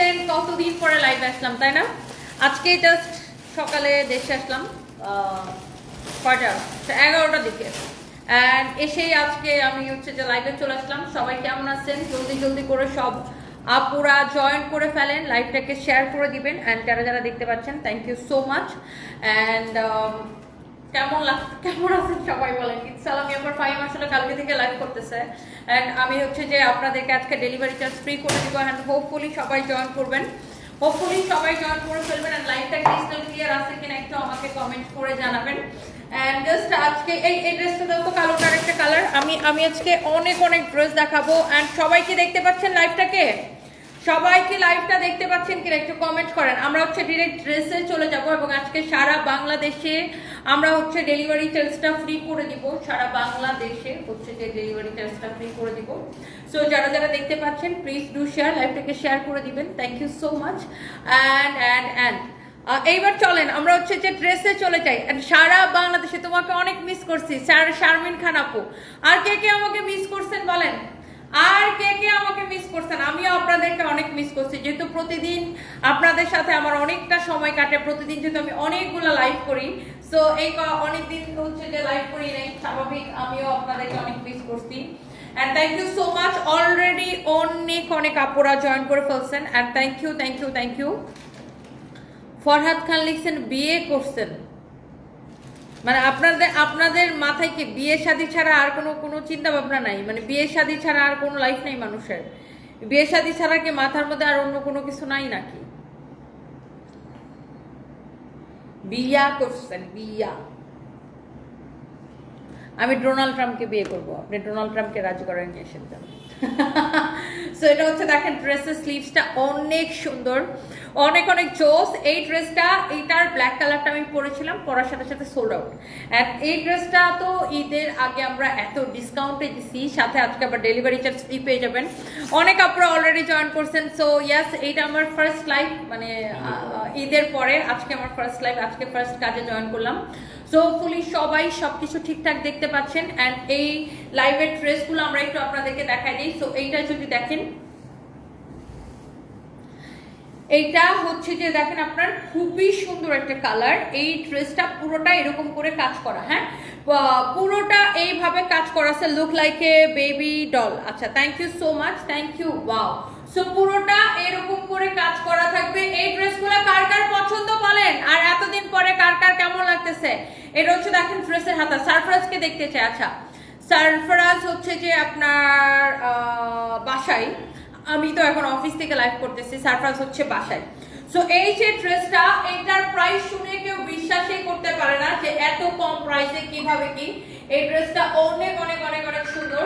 আছেন কতদিন পরে লাইভ আসলাম, তাই না? আজকে জাস্ট সকালে দেশে আসলাম কয়টা? এগারোটার দিকে। অ্যান্ড এসেই আজকে আমি হচ্ছে যে লাইভে চলে আসলাম। সবাই কেমন আছেন? জলদি জলদি করে সব আপুরা জয়েন করে ফেলেন লাইভটাকে শেয়ার করে দিবেন। অ্যান্ড যারা যারা দেখতে পাচ্ছেন thank you so much and কেমন লাগ কেমন আছেন সবাই বলেন? সালামি আমার ফাইম আসলে কালকে থেকে লাইভ করতেছে। অ্যান্ড আমি হচ্ছে যে আপনাদেরকে আজকে ডেলিভারি চার্জ ফ্রি করে দিব অ্যান্ড হোপফুলি সবাই জয়েন করবেন। হোপফুলি সবাই জয়েন করে ফেলবেন অ্যান্ড লাইভটা ক্রিস্টাল ক্লিয়ার আছে কিনা একটু আমাকে কমেন্ট করে জানাবেন। অ্যান্ড জাস্ট আজকে এই এই ড্রেসটা দাও তো কালোটার একটা কালার আমি আমি আজকে অনেক অনেক ড্রেস দেখাবো। অ্যান্ড সবাই কি দেখতে পাচ্ছেন লাইভটাকে সবাইকে লাইভটা দেখতে পাচ্ছেন কিনা একটু কমেন্ট করেন। আমরা হচ্ছে ডিরেক্ট ড্রেসে চলে যাব এবং আজকে সারা বাংলাদেশে আমরা হচ্ছে ডেলিভারি চার্জটা ফ্রি করে দিব। সারা বাংলাদেশে হচ্ছে যে ডেলিভারি চার্জটা ফ্রি করে দিব। সো যারা যারা দেখতে পাচ্ছেন প্লিজ ডু শেয়ার লাইভটাকে শেয়ার করে দিবেন। Thank you so much and and and এইবার চলেন, আমরা হচ্ছে যে ড্রেসে চলে যাই। সারা বাংলাদেশে তোমাকে অনেক মিস করছি। স্যার, শারমিন খান আপু, আর কে কে আমাকে মিস করছেন বলেন? আর কে কে আমাকে মিস করছেন? আমিও আপনাদেরকে অনেক মিস করছি। যেহেতু প্রতিদিন আপনাদের সাথে আমার অনেকটা সময় কাটে, প্রতিদিন যেহেতু আমি অনেকগুলো লাইভ করি সো এই অনেক দিন হচ্ছে যে লাইভ করি নাই, স্বাভাবিক আমিও আপনাদেরকে অনেক মিস করছি। And thank you so much already অনেক অনেক আপুরা জয়েন করে ফেলছেন। And thank you thank you thank you Farhad Khan লিখছেন বিয়ে করছেন। মানে আপনাদের আপনাদের মাথায় কি বিয়ে শাদী ছাড়া আর কোনো কোনো চিন্তা ভাবনা নাই? মানে বিয়ে শাদী ছাড়া আর কোনো লাইফ নাই মানুষের? বিয়ে শাদী ছাড়া কি মাথার মধ্যে আর অন্য কোনো কিছু নাই নাকি? বিয়া করছেন, বিয়া। আমি ডোনাল্ড ট্রাম্পকে বিয়ে করব। আপনি ডোনাল্ড ট্রাম্পকে রাজি করেন নিয়ে এসে যান সো এটা হচ্ছে দেখেন ড্রেসের স্লিভসটা অনেক সুন্দর। অনেক অনেক জোস এই ড্রেসটা এইটার ব্ল্যাক কালারটা আমি পরেছিলাম, পরার সাথে সাথে সোল্ড আউট অ্যান্ড এই ড্রেসটা তো ঈদের আগে আমরা এত ডিসকাউন্টে দিছি, সাথে আজকে আবার ডেলিভারি চার্জ ফ্রি পেয়ে যাবেন। অনেক আপনারা অলরেডি জয়েন করছেন। সো ইয়াস এইটা আমার ফার্স্ট লাইভ মানে ঈদের পরে আজকে আমার ফার্স্ট লাইভ আজকে ফার্স্ট কাজে জয়েন করলাম। সো ফুলি সবাই সবকিছু ঠিকঠাক দেখতে পাচ্ছেন অ্যান্ড এই লাইভের ড্রেসগুলো আমরা একটু আপনাদেরকে দেখাই দিই। সো এইটা যদি দেখেন, এইটা হচ্ছে যে দেখেন আপনার খুবই সুন্দর একটা কালার এই ড্রেসটা পুরোটা এরকম করে কাজ করা হ্যাঁ? পুরোটা এইভাবে কাজ করা আছে look like a baby doll আচ্ছা thank you so much thank you wow so পুরোটা এরকম করে কাজ করা থাকবে। এই ড্রেসগুলো কার কার পছন্দ বলেন? আর এতদিন পরে কার কার কেমন লাগতেছে? এটা হচ্ছে দেখেন ড্রেসের হাতা। সারফরাজকে দেখতে চাই। আচ্ছা। সারফরাজ হচ্ছে যে আপনার বাসায়। আমি তো এখন অফিস থেকে লাইভ করতেছি। সারপ্রাইজ হচ্ছে বাসায়। সো এই যে ড্রেসটা এইটার প্রাইস শুনে কেউ বিশ্বাসই করতে পারে না যে এত কম প্রাইসে কীভাবে কি এই ড্রেসটা অনেক অনেক অনেক অনেক সুন্দর।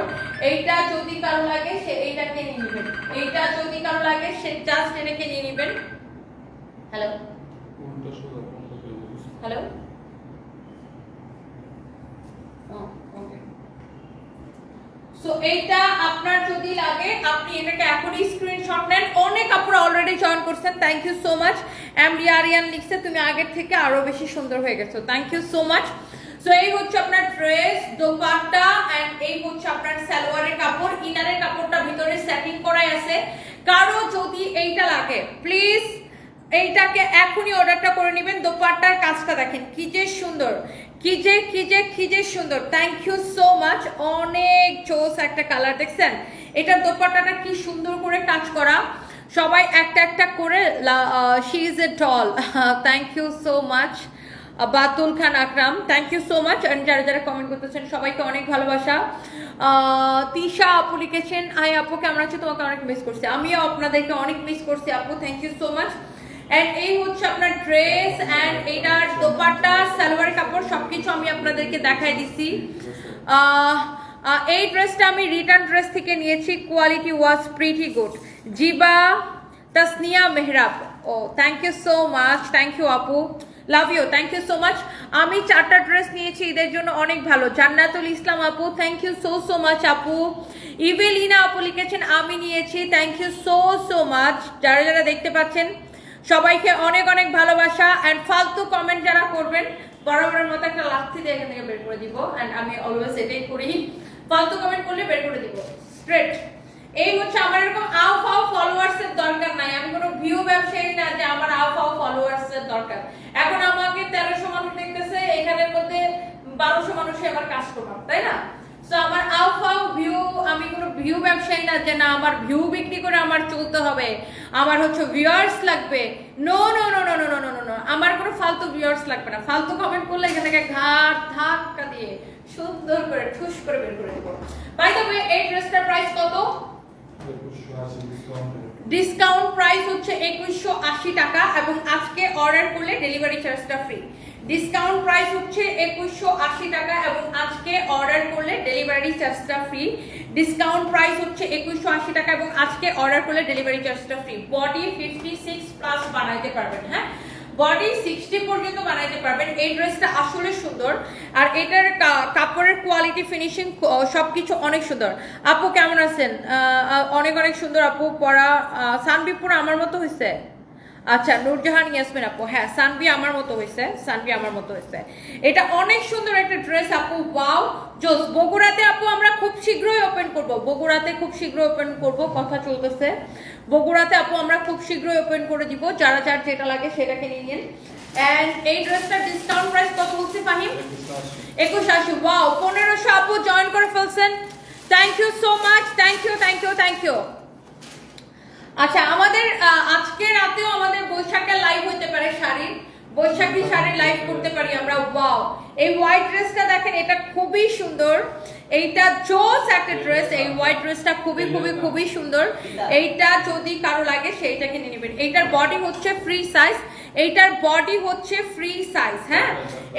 এইটা যদি কারও লাগে সে এইটাকে নিয়ে নেবেন। এইটা যদি কারও লাগে সে জাস্ট এটাকে নিয়ে নেবেন। হ্যালো হ্যালো ওকে সো এইটা আপনার যদি লাগে আপনি এটাকে এখনই স্ক্রিনশট নেন। অনেক আপনারা অলরেডি জয়েন করছেন। Thank you so much M রিয়ারিয়ান লিখছে তুমি আগের থেকে আরও বেশি সুন্দর হয়ে গেছো। Thank you so much so এই হচ্ছে আপনার ড্রেস দোপাট্টা এন্ড এই হচ্ছে আপনার সালোয়ারের কাপড়। ইনারের কাপড়টা ভিতরে সেটিং করাই আছে। কারও যদি এইটা লাগে প্লিজ এইটাকে এখনই অর্ডারটা করে নেবেন। দোপাট্টার কাজটা দেখেন, কি যে সুন্দর। কি যে কি যে কি যে সুন্দর। থ্যাংক ইউ সো মাচ অনেক জোস একটা কালার দেখছেন? এটার দোপাট্টাটা কি সুন্দর করে কাজ করা। সবাই একটা একটা করে she is a tall thank you so much Batul Khan Akram thank you so much and যারা যারা কমেন্ট করতেছেন, সবাইকে অনেক ভালোবাসা। তিশা আপু লিখেছেন আই আপু, কেমন আছে? তোমাকে অনেক মিস করছি। আমিও আপনাদেরকে অনেক মিস করছি আপু thank you so much and এই হচ্ছে আপনার ড্রেস অ্যান্ড এটার দোপাট্টা, সালোয়ার কাপড়, সবকিছু আমি আপনাদেরকে দেখাই দিছি এই ড্রেসটা আমি রিটার্ন ড্রেস থেকে নিয়েছি। Quality was pretty good Ziba, Tasnia Mehrab, oh thank you so much thank you আপু। Love you thank you so much আমি চারটা ড্রেস নিয়েছি ঈদের জন্য অনেক ভালো। জান্নাতুল ইসলাম আপু thank you so so much আপু। ইভেলিনা আপু লিখেছেন, আমি নিয়েছি thank you so so much যারা যারা দেখতে পাচ্ছেন, সবাইকে অনেক অনেক ভালোবাসা অ্যান্ড ফালতু কমেন্ট যারা করবেন, বরাবরের মতো একটা লাথি দিয়ে এখান থেকে বের করে দিব অ্যান্ড আমি অলওয়েজ এটাই করি। ফালতু কমেন্ট করলে বের করে দিব। স্ট্রেট এই হচ্ছে আমার এরকম আও ফাও ফলোয়ার্স এর দরকার নাই। আমি কোনো ভিউ ব্যবসায়ী না যে আমার আও ফাও ফলোয়ার্স এর দরকার এখন আমাকে তেরোশো মানুষ দেখতেছে এখানের মধ্যে মানুষই আমার কাস্টমার তাই না? সো আমার আও ফাও ভিউ আমি কোনো ভিউ ব্যবসায়ী না যে না, আমার ভিউ বিক্রি করে আমার চলতে হবে। আমার হচ্ছে ভিউয়ার্স লাগবে। No no no no no no no no আমার কোনো ফালতু ভিউয়ার্স লাগবে না। ফালতু কমেন্ট করলে এখান থেকে ঘাট ধাক্কা দিয়ে সুন্দর করে ঠুস করে বের করে দেবো। বাই দ্য ওয়ে এই ড্রেসটার প্রাইস কত? ডিসকাউন্ট প্রাইস হচ্ছে একুশশো আশি টাকা এবং আজকে অর্ডার করলে ডেলিভারি চার্জটা ফ্রি ডিসকাউন্ট প্রাইস হচ্ছে একুশশো আশি টাকা এবং আজকে অর্ডার করলে ডেলিভারি চার্জটা ফ্রি ডিসকাউন্ট প্রাইস হচ্ছে একুশশো আশি টাকা এবং আজকে অর্ডার করলে ডেলিভারি চার্জটা free body fifty six plus বানাইতে পারবেন হ্যাঁ? বডি সিক্সটি পর্যন্ত বানাইতে পারবেন। এই ড্রেসটা আসলে সুন্দর। আর এটার কাপড়ের কোয়ালিটি ফিনিশিং সব কিছু অনেক সুন্দর। আপু কেমন আছেন? অনেক অনেক সুন্দর আপু। পরা সানবিপুর আমার মতো হয়েছে আচ্ছা নূরজাহান ইয়াসমিন আপু হ্যাঁ সানভি আমার মতো হয়েছে, সানভি আমার মতো হয়েছে। এটা অনেক সুন্দর একটা ড্রেস আপু, ওয়াও। জোস, বগুড়াতে আপু আমরা খুব শীঘ্রই ওপেন করব, বগুড়াতে খুব শীঘ্রই ওপেন করব, কথা চলতেছে। বগুড়াতে আপু আমরা খুব শীঘ্রই ওপেন করে দিব, যারা যার যেটা লাগে সেটাকে নিয়ে নিন। এন্ড এই ড্রেসটার ডিসকাউন্ট প্রাইস কত বলছে, ফাহিম? একুশ আশি, ওয়াও, পনেরোশো আপু জয়েন করে ফেলছেন। Thank you so much thank you thank you thank you আচ্ছা আমাদের আজকে রাতেও আমাদের বৈশাখের লাইভ হতে পারে শাড়ি বৈশাখী শাড়ির লাইভ করতে পারি আমরা ওয়াও এই হোয়াইট ড্রেসটা দেখেন, এটা খুবই সুন্দর। এইটা জোস একটা ড্রেস এই হোয়াইট ড্রেসটা খুবই খুবই খুবই সুন্দর। এইটা যদি কারও লাগে সেইটাকে নিয়ে নেবেন। এইটার বডি হচ্ছে ফ্রি সাইজ এইটার বডি হচ্ছে ফ্রি সাইজ হ্যাঁ?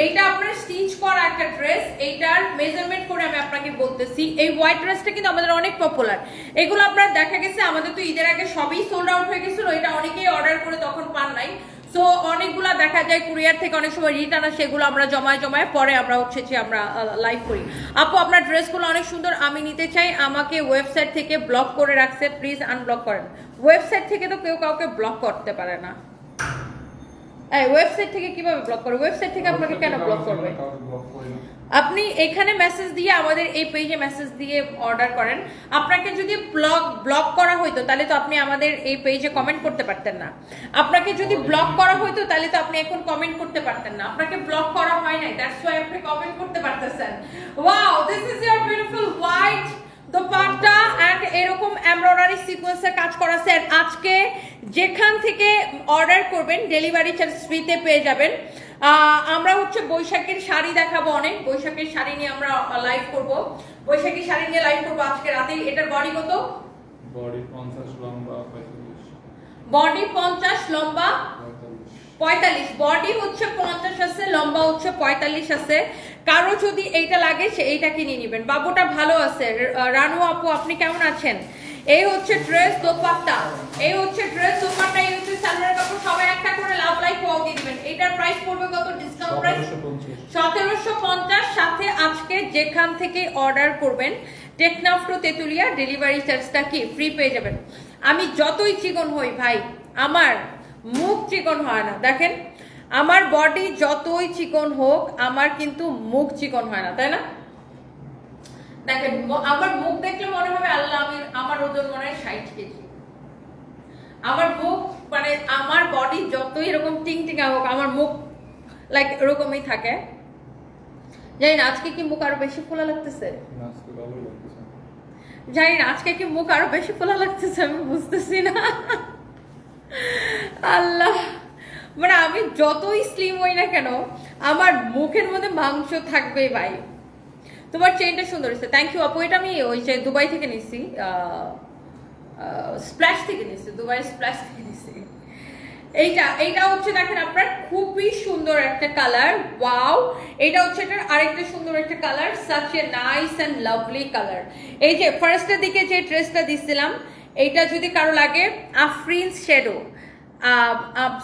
এইটা আপনার স্টিচ করা একটা ড্রেস এইটার মেজারমেন্ট করে আমি আপনাকে বলতেছি। এই হোয়াইট ড্রেসটা কিন্তু আমাদের অনেক পপুলার এগুলো আপনার দেখা গেছে, আমাদের তো ঈদের আগে সবই সোল্ড আউট হয়ে গেছিল, এটা অনেকেই অর্ডার করে তখন পান নাই। সো অনেকগুলা দেখা যায় কুরিয়ার থেকে অনেক সময় রিটার্ন আসে সেগুলো আমরা জমায় জমায় পরে আমরা হচ্ছে যে আমরা লাইভ করি। আপু আপনার ড্রেসগুলো অনেক সুন্দর আমি নিতে চাই। আমাকে ওয়েবসাইট থেকে ব্লক করে রাখছে প্লিজ আনব্লক করেন। ওয়েবসাইট থেকে তো কেউ কাউকে ব্লক করতে পারে না। এই ওয়েবসাইট থেকে কীভাবে ব্লক করবে? ওয়েবসাইট থেকে আপনাকে কেন ব্লক করবে? আপনি এখানে মেসেজ দিয়ে আমাদের এই পেজে মেসেজ দিয়ে অর্ডার করেন। আপনাকে যদি ব্লক ব্লক করা হইতো তাহলে তো আপনি আমাদের এই পেজে কমেন্ট করতে পারতেন না। আপনাকে যদি ব্লক করা হইতো তাহলে তো আপনি এখন কমেন্ট করতে পারতেন না। আপনাকে ব্লক করা হয় নাই দ্যাটস ওয়াই আপনি কমেন্ট করতে পারতেছেন। Wow this is your beautiful white dupatta and এরকম এমব্রয়ডারি সিকোয়েন্সের কাজ করা স্যার আজকে যেখান থেকে অর্ডার করবেন ডেলিভারি চার্জ ফ্রিতে পেয়ে যাবেন। আমরা হচ্ছে বৈশাখের শাড়ি দেখাবো অনেক। বৈশাখের শাড়ি নিয়ে আমরা লাইভ করব। বৈশাখী শাড়ি নিয়ে লাইভ করব আজকে রাতেই। এটার বডি কত? বডি পঞ্চাশ লম্বা পঁয়তাল্লিশ। বডি পঞ্চাশ লম্বা পঁয়তাল্লিশ। পঁয়তাল্লিশ। বডি হচ্ছে পঞ্চাশ আছে লম্বা হচ্ছে পঁয়তাল্লিশ আছে। কারও যদি এইটা লাগে সে এইটাকে নিয়ে নেবেন। বাবুটা ভালো আছে। রানু আপু আপনি কেমন আছেন? এই হচ্ছে ড্রেস দোপাট্টা। এই হচ্ছে ড্রেস দোপাট্টা এই হচ্ছে সালোয়ার কাপড় সবাই একটা করে লাভ লাইক পাও দিয়ে দিবেন। এটার প্রাইস পড়বে কত? ডিসকাউন্ট প্রাইস সতেরোশো পঞ্চাশ। সতেরোশো পঞ্চাশ সাথে আজকে যেখান থেকে অর্ডার করবেন টেকনাফ টু তেতুলিয়া ডেলিভারি চার্জটা কি? ফ্রি পেয়ে যাবেন। আমি যতই চিকন হই ভাই আমার মুখ চিকন হয় না। দেখেন আমার বডি যতই চিকন হোক আমার কিন্তু মুখ চিকন হয় না তাই না? দেখেন আমার মুখ দেখলে মনে হবে আল্লাহ আমি আমার ওজন মনে হয় ষাট কেজি। আমার মুখ মানে আমার বডি যতই এরকম টিং টিঙা হোক আমার মুখ লাইক এরকমই থাকে। জানি না আজকে কি মুখ আরও বেশি ফোলা লাগতেছে? জানি না আজকে কি মুখ আরও বেশি ফোলা লাগতেছে আমি বুঝতেছি না। আল্লাহ মানে আমি যতই স্লিম হই না কেন আমার মুখের মধ্যে মাংস থাকবেই ভাই। তোমার চেইনটা সুন্দর হয়েছে। থ্যাংক ইউ আপু এটা আমি ওই যে দুবাই থেকে নিছি স্প্ল্যাশ থেকে নিছি দুবাই স্প্ল্যাশ থেকে নিছি। এইটা এইটা হচ্ছে দেখেন আপনার খুবই সুন্দর একটা কালার ওয়াও এটা হচ্ছে এটার আরেকটা সুন্দর একটা colour such a nice and lovely colour এই যে ফার্স্টের দিকে যে ড্রেসটা দিছিলাম, এইটা যদি কারও লাগে আফরিন শেডো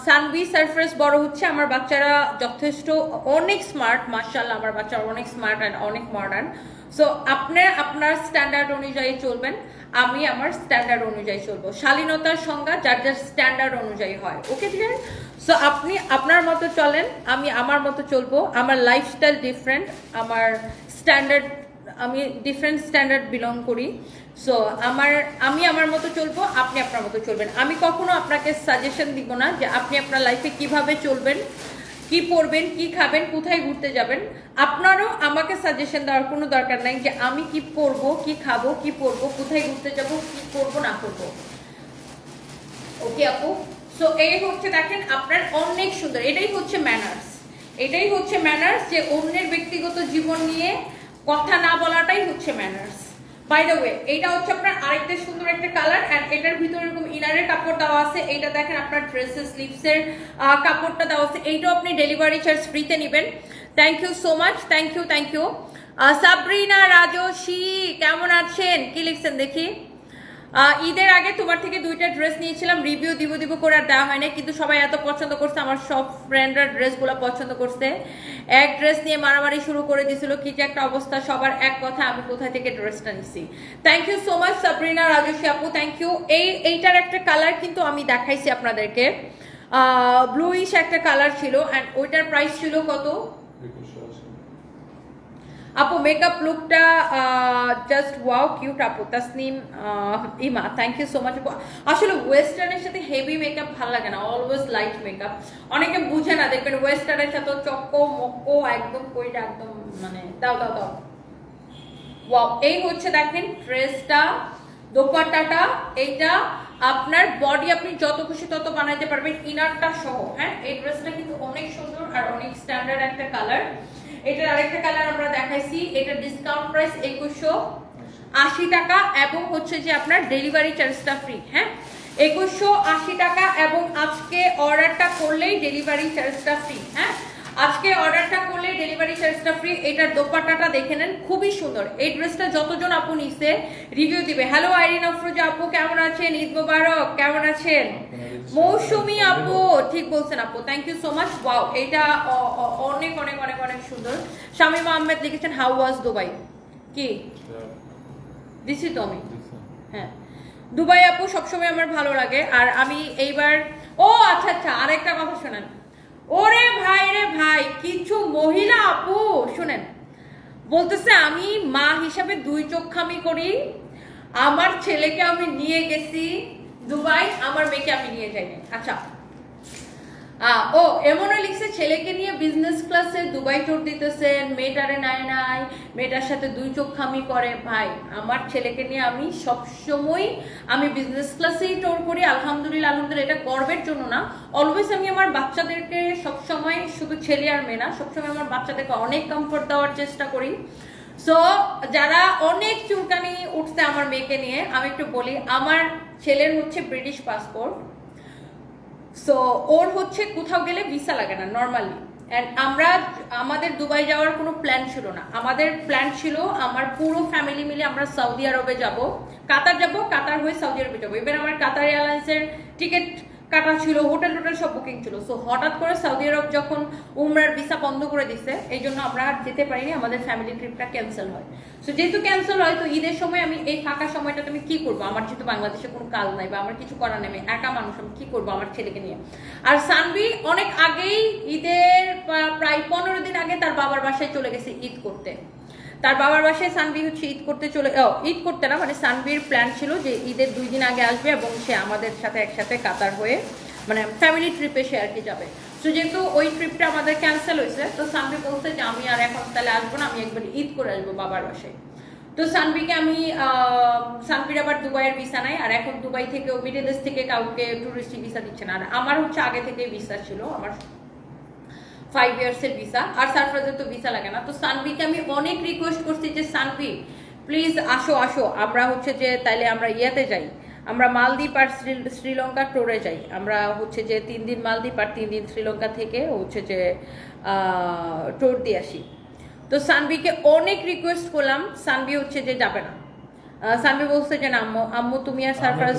সানবি সারফেস বড় হচ্ছে, আমার বাচ্চারা যথেষ্ট অনেক স্মার্ট মার্শাল্লাহ আমার বাচ্চারা অনেক স্মার্ট অ্যান্ড অনেক মডার্ন সো আপনি, আপনার স্ট্যান্ডার্ড অনুযায়ী চলবেন, আমি আমার স্ট্যান্ডার্ড অনুযায়ী চলবো। শালীনতার সংজ্ঞা যার যার স্ট্যান্ডার্ড অনুযায়ী হয় ওকে ডিয়ার সো আপনি, আপনার মতো চলেন, আমি আমার মতো চলবো, আমার লাইফস্টাইল ডিফারেন্ট আমার স্ট্যান্ডার্ড আমি ডিফারেন্ট স্ট্যান্ডার্ড বিলং করি। সো আমার, আমি আমার মতো চলবো, আপনি আপনার মতো চলবেন। আমি কখনো আপনাকে সাজেশন দিব না যে আপনি আপনার লাইফে কীভাবে চলবেন, কি পরবেন কি খাবেন, কোথায় ঘুরতে যাবেন। আপনারও আমাকে সাজেশন দেওয়ার কোনো দরকার নাই যে আমি কি পরবো কি খাব, কি পরবো কোথায় ঘুরতে যাব, কি করব না করব ওকে আপু? সো এই হচ্ছে দেখেন আপনার অনেক সুন্দর। এটাই হচ্ছে ম্যানার্স এটাই হচ্ছে ম্যানার্স যে অন্যের ব্যক্তিগত জীবন নিয়ে কথা না বলাটাই হচ্ছে ম্যানার্স বাই দ্য ওয়ে এইটা হচ্ছে আপনার আরেকটা সুন্দর একটা কালার অ্যান্ড এটার ভিতরে এরকম ইনারের কাপড় দেওয়া আছে। এইটা দেখেন আপনার ড্রেসের স্লিভসের কাপড়টা দেওয়া আছে। এইটাও আপনি ডেলিভারি চার্জ ফ্রিতে নেবেন। Thank you so much thank you thank you Sabrina, Rajoshi, কেমন আছেন? কি লিখছেন দেখি? ঈদের আগে তোমার থেকে দুইটা ড্রেস নিয়েছিলাম রিভিউ দিব দিব করে আর দেওয়া হয়নি, কিন্তু সবাই এত পছন্দ করছে, আমার সব ফ্রেন্ডরা ড্রেসগুলো পছন্দ করছে। এক ড্রেস নিয়ে মারামারি শুরু করে দিয়েছিল, কি যে একটা অবস্থা, সবার এক কথা, আমি কোথায় থেকে ড্রেসটা নিছি। Thank you so much Sabrina Rajoshi আপু থ্যাংক ইউ এই, এইটার একটা কালার কিন্তু আমি দেখাইছি আপনাদেরকে। ব্লুইশ একটা কালার ছিল অ্যান্ড ওইটার প্রাইস ছিল কত? আপু মেকআপ লুকটা জাস্ট ওয়াও কিউট আপু তাসনিম ইমা থ্যাংক ইউ সো মাচ আসলে ওয়েস্টার্নের সাথে হেভি মেকআপ ভালো লাগে না অলওয়েজ লাইট মেকআপ অনেকে বুঝে না দেখবেন ওয়েস্টার্নের সাথে চক্কো মক্কো একদম কইটা একদম মানে দাও দাও দাও ওয়াও এই হচ্ছে দেখেন ড্রেসটা দোপাট্টাটা এইটা আপনার বডি আপনি যত খুশি তত বানাইতে পারবেন ইনারটা সহ হ্যাঁ এই ড্রেসটা কিন্তু অনেক সুন্দর আর অনেক স্ট্যান্ডার্ড একটা কালার এটার আরেকটা কালার আমরা দেখাইছি, এটা ডিসকাউন্ট প্রাইস একুশশো আশি টাকা এবং হচ্ছে যে আপনার ডেলিভারি চার্জটা ফ্রি হ্যাঁ? একুশশো আশি টাকা এবং আজকে অর্ডারটা করলেই ডেলিভারি চার্জটা ফ্রি হ্যাঁ? আজকে অর্ডারটা করলে ডেলিভারি চার্জটা ফ্রি এটার দোপাট্টাটা দেখে নেন, খুবই সুন্দর। এই ড্রেসটা যতজন আপু নিছে রিভিউ দিবে। হ্যালো আইরিন আফরোজা আপু, কেমন আছেন? ঈদ মোবারক, কেমন আছেন? মৌসুমি আপু ঠিক বলছেন আপু। Thank you so much wow এটা অনেক অনেক অনেক অনেক সুন্দর। শামীম আহমেদ লিখেছেন হাউ ওয়াজ দুবাই কি? দিছি তো আমি? হ্যাঁ। দুবাই আপু সবসময় আমার ভালো লাগে। আর আমি এইবার ও আচ্ছা আচ্ছা আরেকটা কথা শোনেন। ওরে ভাই রে ভাই কিছু মহিলা আপু শুনেন। বলতেছে আমি মা হিসাবে দুই চোখামি করি। আমার ছেলেকে আমি নিয়ে গেছি। দুবাই, আমার মেয়েকে আমি নিয়ে যাইনি আচ্ছা। ও এমনও লিখছে, ছেলেকে নিয়ে বিজনেস ক্লাসে দুবাই ট্যুর দিতেছেন মেয়েটারে নাই নাই, মেয়েটার সাথে দুই চোখ খামি করে। ভাই, আমার ছেলেকে নিয়ে আমি সবসময় আমি বিজনেস ক্লাসেই ট্যুর করি, আলহামদুলিল্লাহ আলহামদুলিল্লাহ, এটা গর্বের জন্য না। অলওয়েজ আমি আমার বাচ্চাদেরকে সবসময় শুধু ছেলে আর মেয়ে না, সবসময় আমার বাচ্চাদেরকে অনেক কমফোর্ট দেওয়ার চেষ্টা করি। সো যারা অনেক চুলকানি উঠছে আমার মেয়েকে নিয়ে, আমি একটু বলি, আমার ছেলের হচ্ছে ব্রিটিশ পাসপোর্ট সো ওর হচ্ছে কোথাও গেলে ভিসা লাগে না নর্মালি অ্যান্ড আমরা, আমাদের দুবাই যাওয়ার কোনো প্ল্যান ছিল না। আমাদের প্ল্যান ছিল আমার পুরো ফ্যামিলি মিলে আমরা সৌদি আরবে যাব। কাতার যাব, কাতার হয়ে সৌদি আরবে যাব। এবার আমার কাতার এয়ারলাইন্সের টিকিট কাটা ছিল, হোটেল টোটেল সব বুকিং ছিল। সো হঠাৎ করে সৌদি আরব যখন উমরার ভিসা বন্ধ করে দিছে, এই জন্য আমরা আর যেতে পারিনি, আমাদের ফ্যামিলি ট্রিপটা ক্যান্সেল হয়। সো যেহেতু ক্যান্সেল হয়, তো ঈদের সময় আমি এই ফাঁকা সময়টাতে আমি কি করব? আমার যেহেতু বাংলাদেশে কোনো কাজ নাই বা আমার কিছু করার নেই একা মানুষ, আমি কি করব আমার ছেলেকে নিয়ে? আর সানভি অনেক আগেই ঈদের প্রায় পনেরো দিন আগে তার বাবার বাসায় চলে গেছে ঈদ করতে। তার বাবার বাসায় সানভি হচ্ছে ঈদ করতে চলে ঈদ করতে না মানে সানভির প্ল্যান ছিল যে ঈদের দুই দিন আগে আসবে এবং সে আমাদের সাথে একসাথে কাতার হয়ে মানে ফ্যামিলি ট্রিপে সে আর কি যাবে। তো যেহেতু ওই ট্রিপটা আমাদের ক্যান্সেল হয়েছে তো সানভি বলছে যে আমি আর এখন তাহলে আসব না আমি একবার ঈদ করে আসব বাবার বাসায়। তো সানভিকে আমি আহ, সানভির আবার দুবাইয়ের ভিসা নাই আর এখন দুবাই থেকে মিডল ইস্ট থেকে কাউকে টুরিস্ট ভিসা দিচ্ছে না। আর আমার হচ্ছে আগে থেকে ভিসা ছিল আমার ফাইভ ইয়ার্সের ভিসা আর সারফরাজের তো ভিসা লাগে না। তো সানভিকে আমি অনেক রিকোয়েস্ট করছি যে সানভি প্লিজ আসো আসো। আমরা হচ্ছে যে তাইলে আমরা ইয়াতে যাই। আমরা মালদ্বীপ আর শ্রীলঙ্কা টোরে যাই। আমরা হচ্ছে যে তিন দিন মালদ্বীপ আর তিন দিন শ্রীলঙ্কা থেকে হচ্ছে যে টোর দিয়ে আসি। তো সানভিকে অনেক রিকোয়েস্ট করলাম। সানভি হচ্ছে যে যাবে না। সানভি বলছে যে না আম্মু আম্মু তুমি আর সারফরাজ।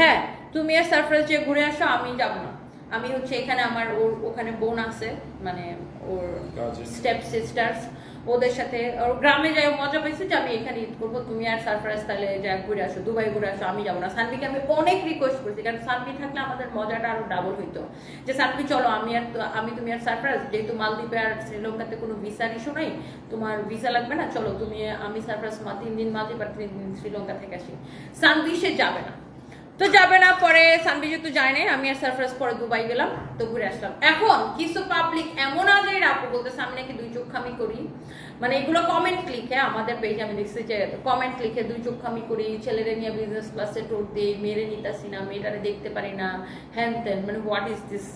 হ্যাঁ তুমি আর সারফরাজ যে ঘুরে আসো আমি যাব না। আমি হচ্ছে এখানে আমার ওর ওখানে বোন আছে মানে ওর স্টেপ সিস্টার্স ওদের সাথে ওর গ্রামে যাই মজা পাইছি যে আমি এখানে ঈদ করব তুমি আর সারপ্রাইজ তাহলে যা ঘুরে আসো দুবাই ঘুরে আসো আমি যাব না। সানভিকে আমি অনেক রিকোয়েস্ট করেছি কারণ সানভি থাকলে আমাদের মজাটা আরও ডাবল হইতো। যে সানভি চলো আমি আর আমি তুমি আর সারপ্রাইজ যেহেতু মালদ্বীপে আর শ্রীলঙ্কাতে কোনো ভিসার ইস্যু নেই তোমার ভিসা লাগবে না চলো তুমি আমি সারপ্রাইজ মা তিন দিন মালদ্বীপ আর তিন দিন শ্রীলঙ্কা থেকে আসি। সানভি সে যাবে না। তো যাবে না, পরে সানভি তো যায় নাই, আমি আর সারপ্রাইজ পরে দুবাই গেলাম, তো ঘুরে আসলাম। এখন, কিছু পাবলিক এমন আছে আপু বলতে সামনে কি দুই চোখ খামি করি। মানে এগুলো কমেন্ট লিখে আমাদের পেজ আমি দেখছি যে কমেন্ট লিখে দুই চোখ খামি করি ছেলেরা নিয়ে বিজনেস ক্লাসে টোর দিই মেরে নিতাসি না, মেয়েটারে দেখতে পারি না, হ্যান ত্যান মানে হোয়াট ইজ দিস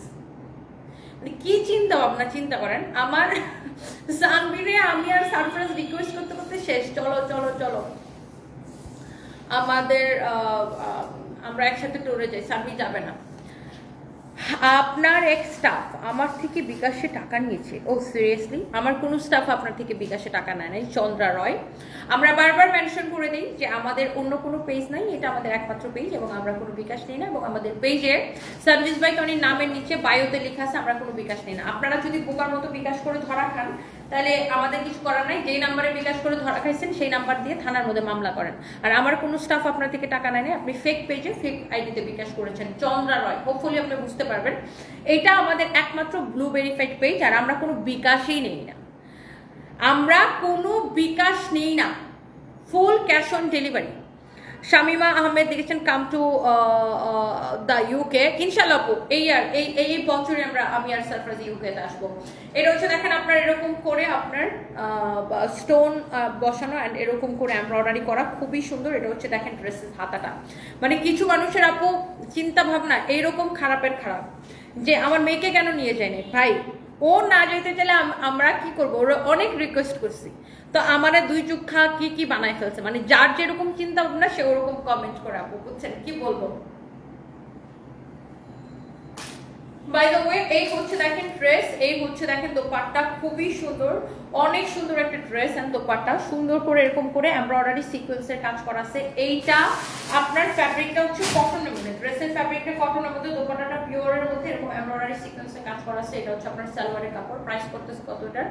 মানে কি চিন্তা ভাবনা, চিন্তা করেন? আমার সানবিরে আমি আর সারপ্রাইজ রিকোয়েস্ট করতে করতে শেষ, চলো চলো চলো। আমাদের আমরা একসাথে ট্যুরে যাই সানবি যাবে না। আপনার এক স্টাফ আমার থেকে বিকাশে টাকা নিয়েছে। ও সিরিয়াসলি আমার কোনো স্টাফ আপনার থেকে বিকাশে টাকা নেয় নাই, চন্দ্রা রয়। আমরা বারবার মেনশন করে দিই যে আমাদের অন্য কোনো পেজ নাই, এটা আমাদের একমাত্র পেজ এবং আমরা কোনো বিকাশ নিই না এবং আমাদের পেজে সার্ভিস বাই টনির নামের নিচে বায়োতে লেখা আছে, আমরা কোনো বিকাশ নিই না। আপনারা যদি বোকার মতো বিকাশ করে ধরা খান তাহলে আমাদের কিছু করার নাই। যেই নাম্বারে বিকাশ করে ধরা খাইছেন, সেই নাম্বার দিয়ে থানার মধ্যে মামলা করেন। আর আমার কোনো স্টাফ আপনার থেকে টাকা নেয় নাই আপনি ফেক পেজে ফেক আইডিতে বিকাশ করেছেন। চন্দ্রা রয় হোপফুলি আপনি বুঝতে পারবেন। এটা আমাদের একমাত্র ব্লু ভেরিফাইড পেজ আর আমরা কোনো বিকাশই নেই না। আমরা কোনো বিকাশ নেই না। Full cash on delivery Shamima Ahmed দেখেছেন কাম টু দ্য ইউকে ইনশাল্লাহ আপু, এই আর, এই এই বছরে আমরা, আমি আর সারপ্রাইজ ইউকেতে আসব। এটা হচ্ছে, দেখেন আপনার এরকম করে আপনার স্টোন বসানো অ্যান্ড এরকম করে এমব্রয়ডারি করা খুবই সুন্দর। এটা হচ্ছে, দেখেন ড্রেসের হাতাটা। মানে কিছু মানুষের আপু, চিন্তা ভাবনা, এইরকম খারাপের খারাপ। যে আমার মেয়েকে কেন নিয়ে যায়নি? ভাই, ও না যেতে চাইলে আমরা কি করব? ওরা অনেক রিকোয়েস্ট করছি। তো আমারে দুই চুক্ষা কি কি বানাই ফেলছে? মানে যার যেরকম চিন্তা ভাবনা, সে ওরকম কমেন্ট করে, আপু, বুঝছেন? কি বলব? বাই দ্য ওয়ে এই হচ্ছে দেখেন ড্রেস এই হচ্ছে দেখেন দোপাট্টা, খুবই সুন্দর, অনেক সুন্দর একটা ড্রেস এন্ড দোপাট্টা। সুন্দর করে এরকম করে এমব্রয়ডারি সিকোয়েন্সের কাজ করা এইটা আপনার ফ্যাব্রিকটা হচ্ছে কটনের মধ্যে ড্রেসের ফ্যাব্রিকটা কটনের মধ্যে, দোপাট্টাটা পিওরের মধ্যে এরকম এমব্রয়ডারি সিকোয়েন্সের কাজ করা আছে। এটা হচ্ছে আপনার সালোয়ারের কাপড় প্রাইস করতেছে কত এটা?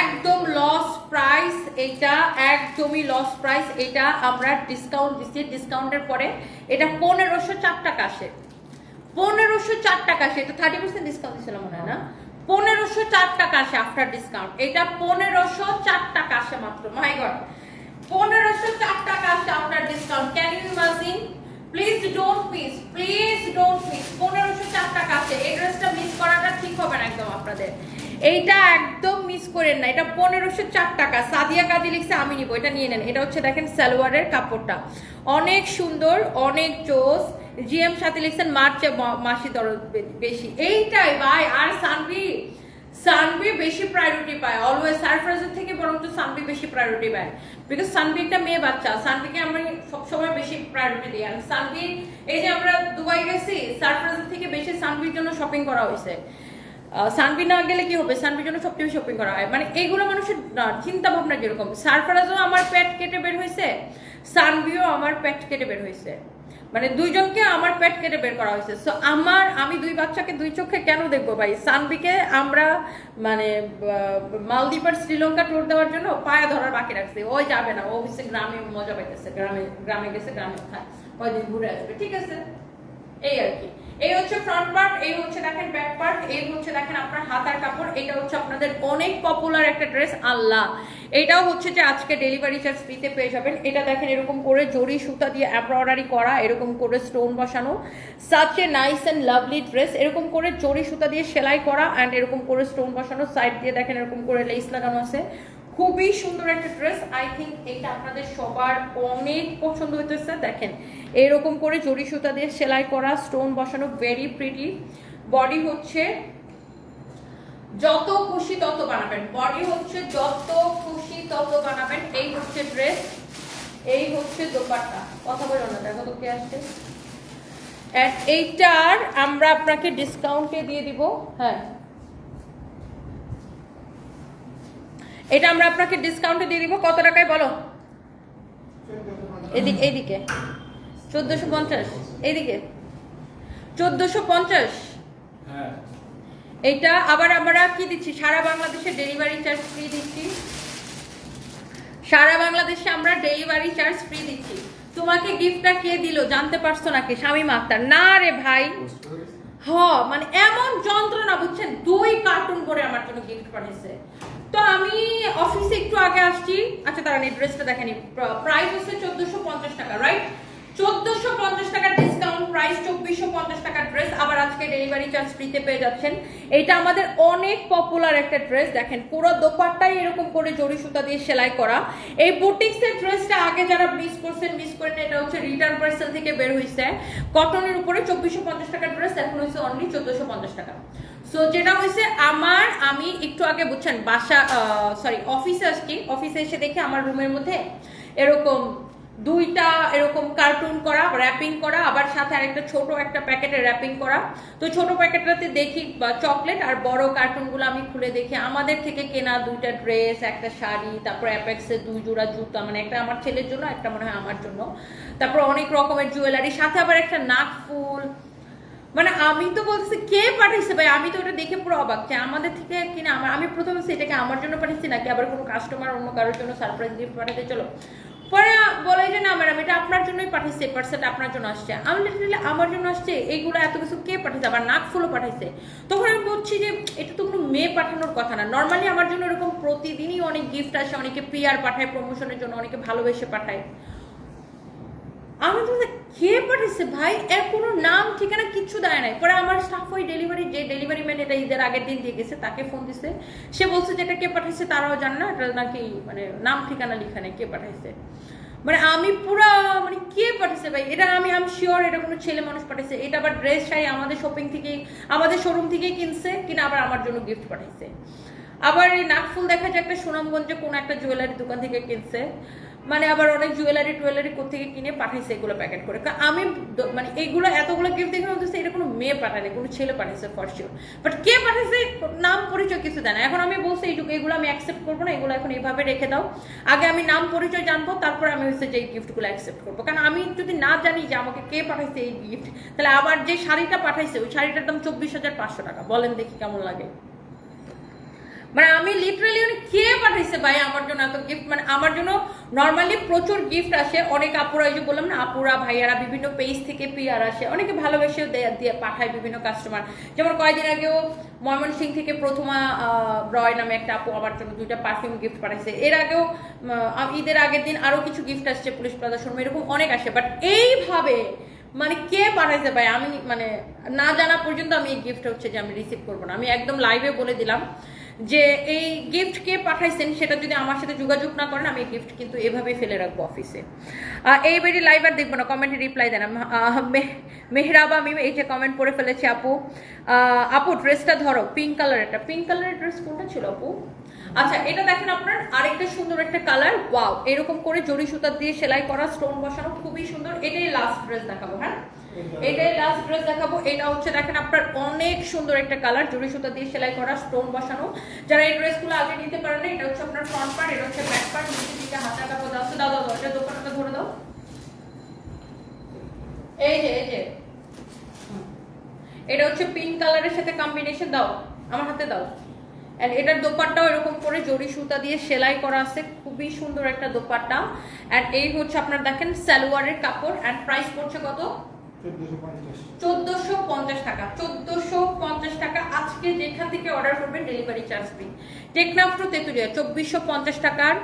একদম লস প্রাইস এটা, একদমই লস প্রাইস এটা আমরা ডিসকাউন্ট দিচ্ছি। ডিসকাউন্টের পরে এটা পনেরোশো চার টাকা আসে। পনেরোশো চার টাকা আসে, এটা থার্টি পার্সেন্ট ডিসকাউন্ট দিচ্ছিল মনে হয় না? পনেরোশো চার টাকা আসে আফটার ডিসকাউন্ট এটা পনেরোশো চার টাকা আসে মাত্র। মাই গড পনেরোশো চার টাকা আসে after discount can you imagine please don't miss please don't miss পনেরোশো চার টাকা আছে। এই ড্রেসটা মিস করাটা ঠিক হবে না একদম আপনাদের। এইটা একদম মিস করেন না। এটা পনেরোশো চার টাকা। সাদিয়া কাজী লিখছে, আমি নিব। এটা নিয়ে নেন। এটা হচ্ছে দেখেন সালোয়ারের কাপড়টা। অনেক সুন্দর, অনেক জোস। জিএম সাথে লিখছেন, মার্চে মাসি দরদ বে- বেশি। এইটাই ভাই, আর সানভি সানভি বেশি প্রায়োরিটি পায়। অলওয়েজ সারপ্রাইজের থেকে বরং তো সানভি বেশি প্রায়োরিটি পায়। বিকজ সানভি একটা মেয়ে বাচ্চা। সানবিকে আমরা সবসময় বেশি প্রায়োরিটি দিই। আর সানবি এই যে আমরা দুবাই গেছি সারপ্রাইজের থেকে বেশি সানবির জন্য শপিং করা হয়েছে। সানভি না গেলে কি হবে? সানবির জন্য সবচেয়ে শপিং করা হয়। মানে এইগুলো মানুষের চিন্তা ভাবনা যেরকম সারফরাজও আমার পেট কেটে বের হয়েছে। সানভিও আমার পেট কেটে বের হয়েছে। মানে দুইজনকে আমার পেট কেটে বের করা হয়েছে। সো আমার, আমি দুই বাচ্চাকে দুই চোখে কেন দেখব ভাই? সানভিকে আমরা মানে মালদ্বীপ আর শ্রীলঙ্কা ট্যুর দেওয়ার জন্য পায়ে ধরার বাকি রাখছি। ওই যাবে না, ও হচ্ছে গ্রামে মজা পাইতেছে, গ্রামে গ্রামে গেছে, গ্রামে খায়। কয়দিন ঘুরে আসবে, ঠিক আছে? এই আর কি। এই হচ্ছে ফ্রন্ট পার্ট এই হচ্ছে দেখেন ব্যাক পার্ট এই হচ্ছে দেখেন আপনার হাতার কাপড়, এটা হচ্ছে আপনাদের অনেক পপুলার একটা ড্রেস আল্লাহ। এটাও হচ্ছে যে আজকে ডেলিভারি চার্জ ফ্রিতে পেয়ে যাবেন। এটা দেখেন এরকম করে জরি সুতা দিয়ে এমব্রয়ডারি করা, এরকম করে স্টোন বসানো। A nice and lovely dress এরকম করে জরি সুতা দিয়ে সেলাই করা অ্যান্ড এরকম করে স্টোন বসানো। সাইড দিয়ে দেখেন এরকম করে লেস লাগানো আছে। খুবই সুন্দর একটা ড্রেস আই থিঙ্ক এটা আপনাদের সবার অনেক পছন্দ হইতেছে। দেখেন, এরকম করে জরি সুতা দিয়ে সেলাই করা স্টোন বসানো ভেরি প্রিটি বডি হচ্ছে যত খুশি তত বানাবেন। বডি হচ্ছে যত খুশি তত বানাবেন। এই হচ্ছে ড্রেস এই হচ্ছে দোপাট্টা। কথা বলো না, দেখো তো কে আসছে। এইটার আমরা আপনাকে ডিসকাউন্টে দিয়ে দিব হ্যাঁ। এটা আমরা আপনাকে ডিসকাউন্টে দিয়ে দিব, কত টাকায় বলো? এদিকে এইদিকে। চোদ্দশো পঞ্চাশ, এইদিকে। চোদ্দশো পঞ্চাশ? হ্যাঁ। এটা আবার আমরা কি দিচ্ছি? সারা বাংলাদেশে ডেলিভারি চার্জ ফ্রি দিচ্ছি। সারা বাংলাদেশে আমরা ডেলিভারি চার্জ ফ্রি দিচ্ছি। তোমাকে গিফটটা কে দিল জানতে পারছ নাকি? স্বামী আক্তার। না রে ভাই। হ মানে এমন যন্ত্রণা, বুঝছেন? দুই কার্টুন করে আমার জন্য গিফট পাঠিয়েছে। তো আমি অফিসে একটু আগে আসছি। আচ্ছা তারা এই ড্রেসটা দেখেনি। প্রাইস হচ্ছে চোদ্দশো পঞ্চাশ টাকা রাইট চোদ্দশো পঞ্চাশ টাকার ডিসকাউন্ট প্রাইস চব্বিশশো পঞ্চাশ টাকার ড্রেস আবার আজকে ডেলিভারি চার্জ ফ্রিতে পেয়ে যাচ্ছেন। এটা আমাদের অনেক পপুলার একটা ড্রেস দেখেন, পুরো এরকম করে সুতা দিয়ে সেলাই করা। এই ড্রেসটা আগে যারা মিস এটা হচ্ছে থেকে বের হয়েছে কটনের উপরে চব্বিশশো পঞ্চাশ টাকার ড্রেস এখন অনলি চোদ্দশো পঞ্চাশ টাকা। সো যেটা হয়েছে আমার, আমি একটু আগে বুঝছেন, বাসা সরি অফিসে আসছি। অফিসে এসে দেখি আমার রুমের মধ্যে এরকম দুইটা এরকম কার্টুন করা র্যাপিং করা, আবার সাথে আরেকটা ছোট একটা প্যাকেটে র্যাপিং করা। তো ছোট প্যাকেটটাতে দেখি চকলেট আর বড় কার্টুনগুলো আমি খুলে দেখি। আমাদের থেকে কেনা দুইটা ড্রেস একটা শাড়ি, তারপর অ্যাপেক্সের দুই জোড়া জুতা মানে একটা আমার ছেলের জন্য, একটা মনে হয় আমার জন্য। তারপর অনেক রকমের জুয়েলারি সাথে আবার একটা নাক ফুল। মানে আমি তো বলতেছি, কে পাঠাইছে ভাই? আমি তো ওটা দেখে পুরো অবাক যে আমাদের থেকে কিনা, আমার আমি প্রথমে সেটাকে আমার জন্য পাঠাচ্ছি নাকি আবার কোনো কাস্টমার অন্য কারোর জন্য সারপ্রাইজ গিফট পাঠাতে চলো। পরে বলে যে, না, ম্যাডাম, এটা আপনার জন্যই পাঠাইছে পার্সেন্ট আপনার জন্য আসছে। আমি লিটারালি আমার জন্য আসছে, এইগুলো এত কিছু কে পাঠাইছে? আবার নাক ফুলও পাঠাইছে। তখন আমি বলছি যে, এটা তো কোনো মেয়ে পাঠানোর কথা না। নর্মালি আমার জন্য এরকম প্রতিদিনই অনেক গিফট আসে, অনেকে পিয়ার পাঠায় প্রমোশনের জন্য অনেকে ভালোবেসে পাঠায়। আমি তো কে পাঠিয়েছে ভাই, এর কোনো নাম, ঠিকানা কিচ্ছু দেয় নাই। পরে আমার স্টাফ ওই ডেলিভারি যে ডেলিভারি ম্যান এটা ঈদের আগের দিন দিয়ে গেছে, তাকে ফোন দিছে। সে বলছে যে এটা কে পাঠিয়েছে তারাও জানে না, এটা নাকি মানে নাম, ঠিকানা লিখা নেই, কে পাঠাইছে। মানে আমি পুরা মানে কে পাঠিয়েছে ভাই? এটা আমি আমি শিওর এটা কোনো ছেলে মানুষ পাঠিয়েছে এটা আবার ড্রেস শাড়ি আমাদের শপিং থেকেই আমাদের শোরুম থেকেই কিনছে, কিনা আবার আমার জন্য গিফট পাঠাইছে। আবার এই নাকফুল দেখা যায় একটা সুনামগঞ্জে কোনো একটা জুয়েলারি দোকান থেকে কিনছে। মানে আবার অনেক জুয়েলারি টুয়েলারি থেকে কিনে পাঠাইছে এগুলো প্যাকেট করে। আমি মানে এইগুলো এতগুলো গিফট দেখে বলতেছে এটা কোনো মেয়ে পাঠায়নি, কোনো ছেলে পাঠাইছে ফর শিওর বাট কে পাঠাইছে, নাম পরিচয় কিছু দেয় না। এখন আমি বলছি এইটুকু এগুলো আমি অ্যাকসেপ্ট করব না, এগুলো এখন এইভাবে রেখে দাও। আগে আমি নাম পরিচয় জানব, তারপর আমি হচ্ছে যে গিফটগুলো অ্যাকসেপ্ট করব। কারণ আমি যদি না জানি যে আমাকে কে পাঠাইছে এই গিফট তাহলে আবার যে শাড়িটা পাঠাইছে, ওই শাড়িটার দাম চব্বিশ হাজার পাঁচশো টাকা। বলেন দেখি কেমন লাগে। মানে আমি লিটারালি মানে কে পাঠাইছে ভাই আমার জন্য এত গিফট মানে আমার জন্য নর্মালি প্রচুর গিফট আসে। অনেক আপুরা যে বললাম না, আপুরা, ভাইয়ারা বিভিন্ন পেজ থেকে পিয়ার আসে। অনেকে ভালোবেসেও দেয় পাঠায় বিভিন্ন কাস্টমার যেমন কয়েকদিন আগেও ময়মনসিং থেকে প্রথমা রয় নামে একটা আপু আমার জন্য দুইটা পারফিউম গিফট পাঠাইছে। এর আগেও ঈদের আগের দিন আরও কিছু গিফট আসছে পুলিশ প্রদর্শন এরকম অনেক আসে। বাট এইভাবে মানে কে পাঠাইছে ভাই? আমি মানে না জানা পর্যন্ত আমি এই গিফট হচ্ছে যে আমি রিসিভ করব না। আমি একদম লাইভে বলে দিলাম। যে এই গিফট কে পাঠাইছেন, সেটা যদি আমার সাথে যোগাযোগ না করেন, আমি গিফট কিন্তু এভাবে ফেলে রাখব অফিসে এই বেরি লাইভ আর দেখব না কমেন্টে রিপ্লাই দেন। মেহরাবা মিম এই যে কমেন্ট করে ফেলেছে আপু। আপু ড্রেসটা ধরো পিঙ্ক কালার একটা। পিঙ্ক কালারের ড্রেস কোনটা ছিল আপু? আচ্ছা এটা দেখেন আপনার, আরেকটা সুন্দর একটা কালার ওয়াও এরকম করে জড়ি সুতা দিয়ে সেলাই করা স্টোন বসানো, খুবই সুন্দর। এটাই লাস্ট ড্রেস দেখাবো হ্যাঁ? এটাই লাস্ট ড্রেস দেখাবো। এটা হচ্ছে দেখেন আপনার অনেক সুন্দর একটা কালার জড়ি সুতা দিয়ে সেলাই করা স্টোন বসানো। যারা এই ড্রেসগুলো আগে নিতে পারেন এটা হচ্ছে আপনার ফ্রন্ট পার্ট এটা হচ্ছে ব্যাক পার্ট নিচে দিকে হাতা কাপড় দাও দাও দাও এটা দোকানটা ধরে দাও। এই যে এই যে। এটা হচ্ছে পিঙ্ক কালারের সাথে কম্বিনেশন দাও। আমার হাতে দাও। এন্ড এটার দোপাট্টাও এরকম করে জড়ি সুতা দিয়ে সেলাই করা আছে। খুবই সুন্দর একটা দোপাট্টা। এন্ড এই হচ্ছে আপনার দেখেন সালোয়ারের কাপড়। এন্ড প্রাইস পড়ছে কত? চোদ্দশো পঞ্চাশ। টাকা। চোদ্দশো পঞ্চাশ টাকা আজকে যেখান থেকে অর্ডার করবেন ডেলিভারি চার্জ তেতুলিয়া, চব্বিশশো পঞ্চাশ টাকার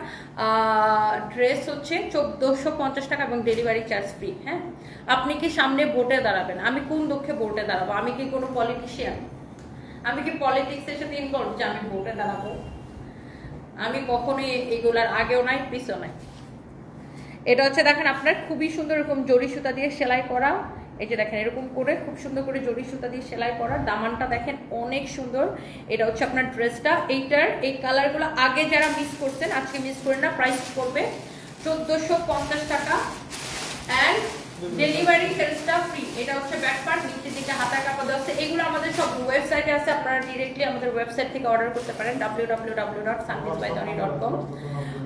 ড্রেস হচ্ছে চোদ্দশো পঞ্চাশ টাকা এবং ডেলিভারি চার্জ ফ্রি হ্যাঁ? আপনি কি সামনে ভোটে দাঁড়াবেন? আমি কোন দুঃখে ভোটে দাঁড়াবো? আমি কি কোনো পলিটিশিয়ান আমি কি পলিটিক্সের সাথে ইনভলভ যে আমি ভোটে দাঁড়াবো? আমি কখনোই এগুলার আগেও নাই পিছও নাই। এটা হচ্ছে দেখেন আপনার খুবই সুন্দর এরকম জড়ি সুতা দিয়ে সেলাই করা। এই যে দেখেন, এরকম করে খুব সুন্দর করে জড়ি সুতা দিয়ে সেলাই করা। দামানটা দেখেন অনেক সুন্দর। এটা হচ্ছে আপনার ড্রেসটা। এইটার এই কালারগুলো আগে যারা মিস করছেন আজকে মিস করেন না প্রাইস পড়বে চোদ্দোশো টাকা। অ্যান্ড ডেলিভারি চার্জটা ফ্রি এটা হচ্ছে ব্যাক পার্ট নিচের দিকে হাতার কাপড় দেওয়া আছে, এগুলো আমাদের সব ওয়েবসাইটে আছে। আপনারা ডিরেক্টলি আমাদের ওয়েবসাইট থেকে অর্ডার করতে পারেন W W W dot dot com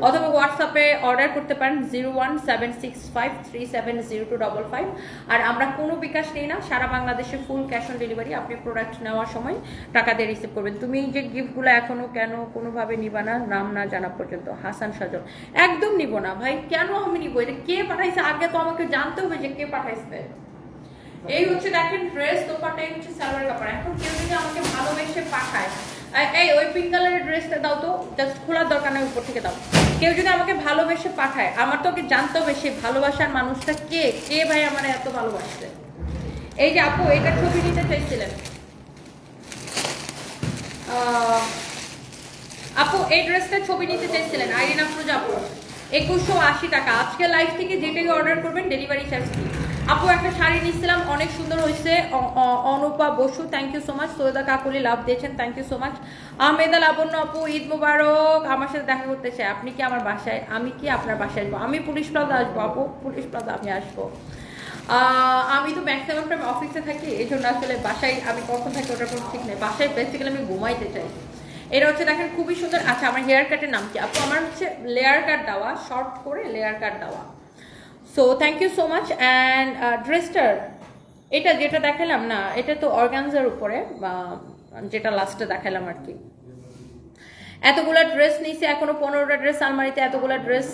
অথবা হোয়াটসঅ্যাপে অর্ডার করতে পারেন zero one seven six five three seven zero two double five আর আমরা কোনো বিকাশ নেই না, সারা বাংলাদেশে ফুল ক্যাশ অন ডেলিভারি আপনি প্রোডাক্ট নেওয়ার সময় টাকা দিয়ে রিসিভ করবেন। তুমি যে গিফটগুলো এখনও কেন কোনোভাবে নিবা না, নাম না জানা পর্যন্ত, হাসান সাজন একদম নিব না, ভাই, কেন আমি নিব? এটা কে পাঠাইছে আগে তো আমাকে জানতে হবে যে কে পাঠাইছে। এই হচ্ছে দেখেন ড্রেস দোপাটা হচ্ছে সালোয়ার কাপড়। এখন কেউ যদি আমাকে ভালোবেসে পাঠায় এই- ওই পিঙ্ক কালারের ড্রেসটা দাও তো জাস্ট খোলার দরকার নেই উপর থেকে দাও। কেউ যদি আমাকে ভালোবেসে পাঠায়, আমার তো ওকে জানতে হবে সেই ভালোবাসার মানুষটা কে? কে ভাই আমার এত ভালোবাসছে? এই যে আপু এটা ছবি নিতে চাইছিলেন। আপু, এই ড্রেসটা ছবি নিতে চাইছিলেন, আইরিন আফরোজা আপু। একুশশো আশি টাকা। আজকে লাইভ থেকে যেটাই অর্ডার করবেন ডেলিভারি চার্জ আপু, একটা শাড়ি নিচ্ছিলাম অনেক সুন্দর হয়েছে। Anupa Basu thank you so much Syeda Kakuli love দিয়েছেন thank you so much Ahmeda Labonno আপু, ঈদ মুবারক। আমার সাথে দেখা করতে চাই। আপনি কি আমার বাসায়? আমি কি আপনার বাসায় আসব? আমি পুলিশ প্লাজা আসব আপু। পুলিশ প্লাজা আমি আসব। আমি তো ম্যাক্সিমাম অফিসে থাকি এই জন্য আসলে বাসায় আমি কখন থাকি ওটার কোনো ঠিক নেই। বাসায় বেসিক্যালি আমি ঘুমাইতে চাই। এটা হচ্ছে দেখেন খুবই সুন্দর। আচ্ছা আমার হেয়ার কাটের নাম কি? আপু, আমার হচ্ছে লেয়ার কাট দেওয়া শর্ট করে লেয়ার কাট দেওয়া। So thank you so much and ড্রেসটার এটা যেটা দেখালাম না, এটা তো অর্গানজার উপরে যেটা লাস্টে দেখালাম আর কি। এতগুলা ড্রেস নিয়েছে, এখনও পনেরোটা ড্রেস আলমারিতে এতগুলা ড্রেস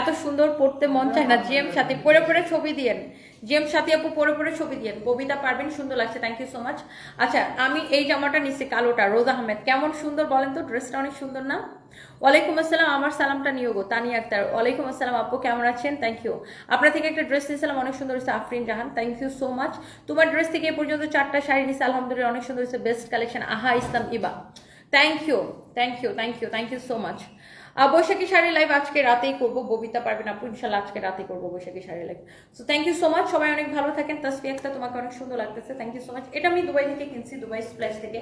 এত সুন্দর পড়তে মন চায় না। জিএম সাথে পরে পরে ছবি দিয়েন। জিএম সাথে আপু পরে পরে ছবি দিয়েন কবিতা পারবেন, সুন্দর লাগছে থ্যাংক ইউ সো মাচ আচ্ছা আমি এই জামাটা নিচ্ছি কালোটা, রোজা আহমেদ। কেমন সুন্দর বলেন তো ড্রেসটা অনেক সুন্দর না? ওয়ালাইকুম আসসালাম, আমার সালামটা নিয়োগ তানি আক্তার। ওয়ালাইকুম আসসালাম আপু, কেমন আছেন? থ্যাংক ইউ আপনার থেকে একটা ড্রেস নিয়েছিলাম, অনেক সুন্দর হয়েছে, Afrin Jahan. Thank you so much তোমার ড্রেস থেকে এ পর্যন্ত চারটা শাড়ি নিয়েছে আলহামদুলিল্লাহ অনেক সুন্দর হয়েছে বেস্ট কালেকশন আহা, Islam Iba. Thank you thank you thank you thank you so much Baishakhi sari live আজকে রাতেই করব, ববিতা পারবেন আপু ইনশাল্লাহ আজকে রাতেই করব Baishakhi sari live so thank you so much সবাই অনেক ভালো থাকেন। তাসফি একটা তোমাকে অনেক সুন্দর লাগতেছে থ্যাংক ইউ সো মাচ এটা আমি দুবাই থেকে কিনছি, দুবাই স্প্ল্যাশ থেকে।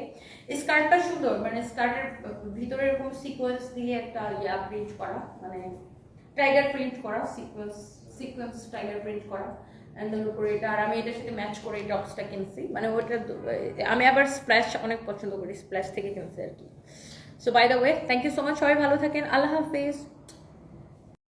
স্কার্টটা সুন্দর মানে স্কার্টের ভিতরে এরকম সিকোয়েন্স দিয়ে একটা ইয়া প্রিন্ট করা মানে টাইগার প্রিন্ট করা সিকোয়েন্স সিকোয়েন্স টাইগার প্রিন্ট করা। এটা, আর আমি এটার সাথে ম্যাচ করে এই টপসটা কিনছি। মানে ওইটা দু- আমি আবার স্প্ল্যাশ অনেক পছন্দ করি স্প্ল্যাশ থেকে কিনছি আর কি। So by the way thank you so much সবাই ভালো থাকেন। আল্লাহ হাফিজ।